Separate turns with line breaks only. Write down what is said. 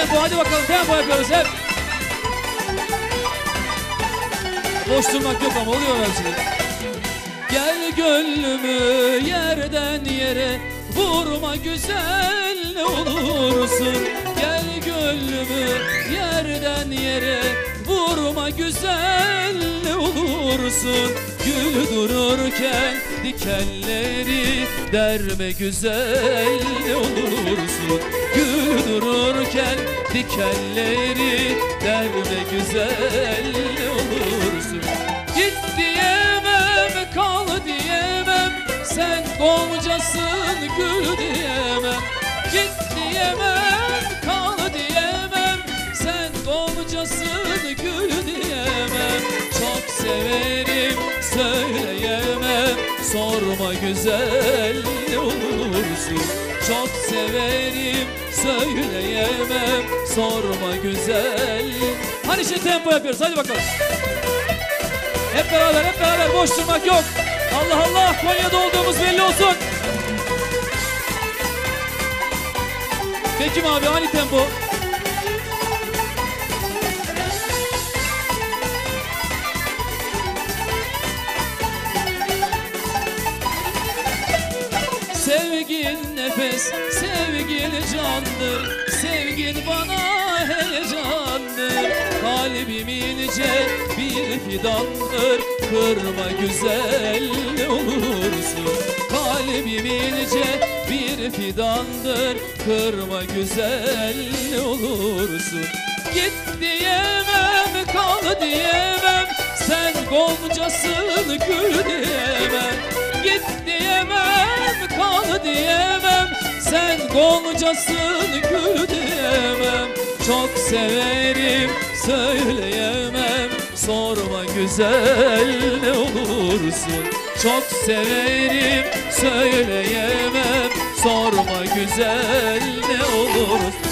tempo hadi bakalım tempo yapıyoruz hep. Boş durmak yok ama oluyor şey. Gel gönlümü yerden yere vurma güzel olursun Gel gönlümü yerden yere vurma güzel olursun Gül dururken dikenleri derme güzel olursun Gül dururken dikenleri derme güzel olursun. Git diyemem kal diyemem Sen goncasın gül diyemem. Git diyemem kal diyemem Sen goncasın gül diyemem. Çok severim söyleyemem Sorma güzel olursun Çok severim söyleyemem Sorma güzel Hani şimdi tempo yapıyoruz hadi bakalım hep beraber hep beraber boş durmak yok. Allah Allah Konya'da olduğumuz belli olsun. Peki abi aynı tempo. Sevgin nefes, sevgin candır. Sevgin bana heyecandır Kalbim ince bir fidandır. Kırma güzel olursun. Kalbim ince bir fidandır. Kırma güzel olursun. Git diyemem goncasın gül Çok severim söyleyemem. Sorma güzel ne olursun. Çok severim söyleyemem. Sorma güzel ne olursun